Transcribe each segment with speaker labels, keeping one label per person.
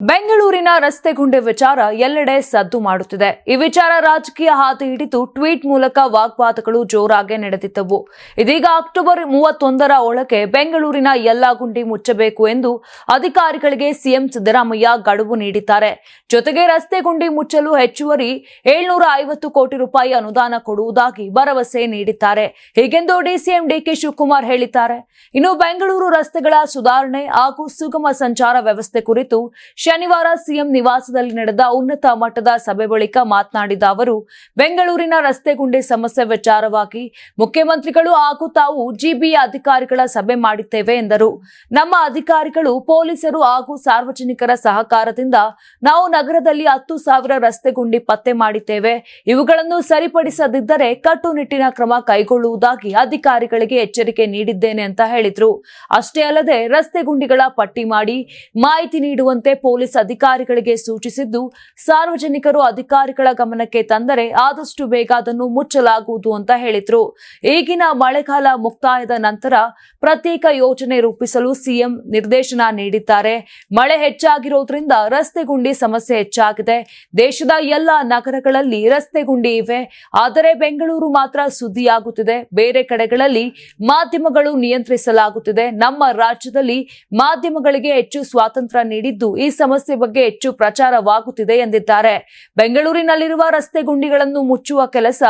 Speaker 1: ಬೆಂಗಳೂರಿನ ರಸ್ತೆ ಗುಂಡಿ ವಿಚಾರ ಎಲ್ಲೆಡೆ ಸದ್ದು ಮಾಡುತ್ತಿದೆ. ಈ ವಿಚಾರ ರಾಜಕೀಯ ಹಾದಿ ಹಿಡಿದು ಟ್ವೀಟ್ ಮೂಲಕ ವಾಗ್ವಾದಗಳು ಜೋರಾಗಿ ನಡೆದಿದ್ದವು. ಇದೀಗ ಅಕ್ಟೋಬರ್ ಮೂವತ್ತೊಂದರ ಒಳಗೆ ಬೆಂಗಳೂರಿನ ಎಲ್ಲಾ ಗುಂಡಿ ಮುಚ್ಚಬೇಕು ಎಂದು ಅಧಿಕಾರಿಗಳಿಗೆ ಸಿಎಂ ಸಿದ್ದರಾಮಯ್ಯ ಗಡುವು ನೀಡಿದ್ದಾರೆ. ಜೊತೆಗೆ ರಸ್ತೆ ಗುಂಡಿ ಮುಚ್ಚಲು ಹೆಚ್ಚುವರಿ ಏಳ್ನೂರ ಐವತ್ತು ಕೋಟಿ ರೂಪಾಯಿ ಅನುದಾನ ಕೊಡುವುದಾಗಿ ಭರವಸೆ ನೀಡಿದ್ದಾರೆ. ಹೀಗೆಂದು ಡಿಸಿಎಂ ಡಿಕೆ ಶಿವಕುಮಾರ್ ಹೇಳಿದ್ದಾರೆ. ಇನ್ನು ಬೆಂಗಳೂರು ರಸ್ತೆಗಳ ಸುಧಾರಣೆ ಹಾಗೂ ಸುಗಮ ಸಂಚಾರ ವ್ಯವಸ್ಥೆ ಕುರಿತು ಶನಿವಾರ ಸಿಎಂ ನಿವಾಸದಲ್ಲಿ ನಡೆದ ಉನ್ನತ ಮಟ್ಟದ ಸಭೆ ಬಳಿಕ ಮಾತನಾಡಿದ ಅವರು, ಬೆಂಗಳೂರಿನ ರಸ್ತೆ ಗುಂಡಿ ಸಮಸ್ಯೆ ವಿಚಾರವಾಗಿ ಮುಖ್ಯಮಂತ್ರಿಗಳು ಹಾಗೂ ತಾವು ಜಿಬಿ ಅಧಿಕಾರಿಗಳ ಸಭೆ ಮಾಡಿದ್ದೇವೆ ಎಂದರು. ನಮ್ಮ ಅಧಿಕಾರಿಗಳು, ಪೊಲೀಸರು ಹಾಗೂ ಸಾರ್ವಜನಿಕರ ಸಹಕಾರದಿಂದ ನಾವು ನಗರದಲ್ಲಿ ಹತ್ತು ಸಾವಿರ ರಸ್ತೆ ಗುಂಡಿ ಪತ್ತೆ ಮಾಡಿದ್ದೇವೆ. ಇವುಗಳನ್ನು ಸರಿಪಡಿಸದಿದ್ದರೆ ಕಟ್ಟುನಿಟ್ಟಿನ ಕ್ರಮ ಕೈಗೊಳ್ಳುವುದಾಗಿ ಅಧಿಕಾರಿಗಳಿಗೆ ಎಚ್ಚರಿಕೆ ನೀಡಿದ್ದೇನೆ ಅಂತ ಹೇಳಿದ್ರು. ಅಷ್ಟೇ ಅಲ್ಲದೆ ರಸ್ತೆ ಗುಂಡಿಗಳ ಪಟ್ಟಿ ಮಾಡಿ ಮಾಹಿತಿ ನೀಡುವಂತೆ ಅಧಿಕಾರಿಗಳಿಗೆ ಸೂಚಿಸಿದ್ದು, ಸಾರ್ವಜನಿಕರು ಅಧಿಕಾರಿಗಳ ಗಮನಕ್ಕೆ ತಂದರೆ ಆದಷ್ಟು ಬೇಗ ಅದನ್ನು ಮುಚ್ಚಲಾಗುವುದು ಅಂತ ಹೇಳಿದ್ರು. ಈಗಿನ ಮಳೆಗಾಲ ಮುಕ್ತಾಯದ ನಂತರ ಪ್ರತ್ಯೇಕ ಯೋಜನೆ ರೂಪಿಸಲು ಸಿಎಂ ನಿರ್ದೇಶನ ನೀಡಿದ್ದಾರೆ. ಮಳೆ ಹೆಚ್ಚಾಗಿರೋದ್ರಿಂದ ರಸ್ತೆ ಗುಂಡಿ ಸಮಸ್ಯೆ ಹೆಚ್ಚಾಗಿದೆ. ದೇಶದ ಎಲ್ಲ ನಗರಗಳಲ್ಲಿ ರಸ್ತೆ ಗುಂಡಿ ಇವೆ. ಆದರೆ ಬೆಂಗಳೂರು ಮಾತ್ರ ಸುದ್ದಿಯಾಗುತ್ತಿದೆ. ಬೇರೆ ಕಡೆಗಳಲ್ಲಿ ಮಾಧ್ಯಮಗಳು ನಿಯಂತ್ರಿಸಲಾಗುತ್ತಿದೆ. ನಮ್ಮ ರಾಜ್ಯದಲ್ಲಿ ಮಾಧ್ಯಮಗಳಿಗೆ ಹೆಚ್ಚು ಸ್ವಾತಂತ್ರ್ಯ ನೀಡಿದ್ದು ಈ ಸಮಸ್ಯೆ ಬಗ್ಗೆ ಹೆಚ್ಚು ಪ್ರಚಾರವಾಗುತ್ತಿದೆ ಎಂದಿದ್ದಾರೆ. ಬೆಂಗಳೂರಿನಲ್ಲಿರುವ ರಸ್ತೆ ಗುಂಡಿಗಳನ್ನು ಮುಚ್ಚುವ ಕೆಲಸ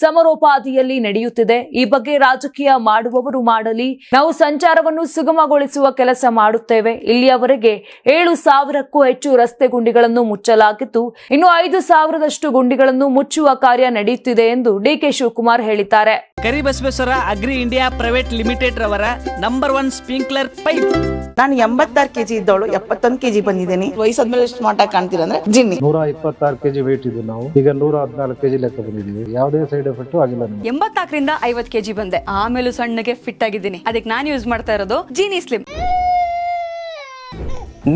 Speaker 1: ಸಮರೋಪಾದಿಯಲ್ಲಿ ನಡೆಯುತ್ತಿದೆ. ಈ ಬಗ್ಗೆ ರಾಜಕೀಯ ಮಾಡುವವರು ಮಾಡಲಿ ನಾವು ಸಂಚಾರವನ್ನು ಸುಗಮಗೊಳಿಸುವ ಕೆಲಸ ಮಾಡುತ್ತೇವೆ. ಇಲ್ಲಿಯವರೆಗೆ ಏಳು ಸಾವಿರಕ್ಕೂ ಹೆಚ್ಚು ರಸ್ತೆ ಗುಂಡಿಗಳನ್ನು ಮುಚ್ಚಲಾಗಿದ್ದು ಇನ್ನು ಐದು ಸಾವಿರದಷ್ಟು ಗುಂಡಿಗಳನ್ನು ಮುಚ್ಚುವ ಕಾರ್ಯ ನಡೆಯುತ್ತಿದೆ ಎಂದು ಡಿಕೆ ಶಿವಕುಮಾರ್ ಹೇಳಿದ್ದಾರೆ.
Speaker 2: Karibasaveshwara agri India private limited ರವರ ನಂಬರ್ ಒನ್ ಸ್ಪ್ರಿಂಕ್ಲರ್ ಪೈಪ್.
Speaker 3: ನಾನು ಎಂಬತ್ತಾರು ಕೆಜಿ ಇದ್ದವಳು ಎಪ್ಪತ್ತೊಂದು ಕೆಜಿ ಬಂದಿದ್ದೀನಿ. ವಯಸ್ಸಾದ್ಮೇಲೆ ಸ್ಮಾರ್ಟ್ ಆಗಿ ಕಾಣ್ತೀರ ಅಂದ್ರೆ ಜಿನ್ನಿ.
Speaker 4: ನೂರ ಇಪ್ಪತ್ತಾರು ಕೆಜಿ ವೇಟ್ ಇದ್ದು ನಾವು. ಈಗ ನೂರ ಹದಿನಾಲ್ಕು ಕೆಜಿ ಲೆಕ್ಕ ಬಂದಿದ್ದೀವಿ ಯಾವುದೇ ಸೈಡ್ ಎಫೆಕ್ಟ್ ಆಗಿಲ್ಲ ನಮಗೆ.
Speaker 5: ಎಂಬತ್ನಾಲ್ಕರಿಂದ ಐವತ್ ಕೆಜಿ ಬಂದೆ. ಆಮೇಲೆ ಸಣ್ಣಗೆ ಫಿಟ್ ಆಗಿದ್ದೀನಿ. ಅದಕ್ಕೆ ನಾನು ಯೂಸ್ ಮಾಡ್ತಾ ಇರೋದು ಜೀನಿ ಸ್ಲಿಮ್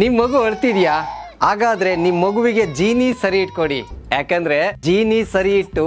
Speaker 6: ನಿಮ್ ಮಗು ಅಳ್ತಿದ್ಯಾ? ಹಾಗಾದ್ರೆ ನಿಮ್ ಮಗುವಿಗೆ ಜೀನಿ ಸರಿ ಇಟ್ಕೊಡಿ. ಯಾಕಂದ್ರೆ ಜೀನಿ ಸರಿ ಇಟ್ಟು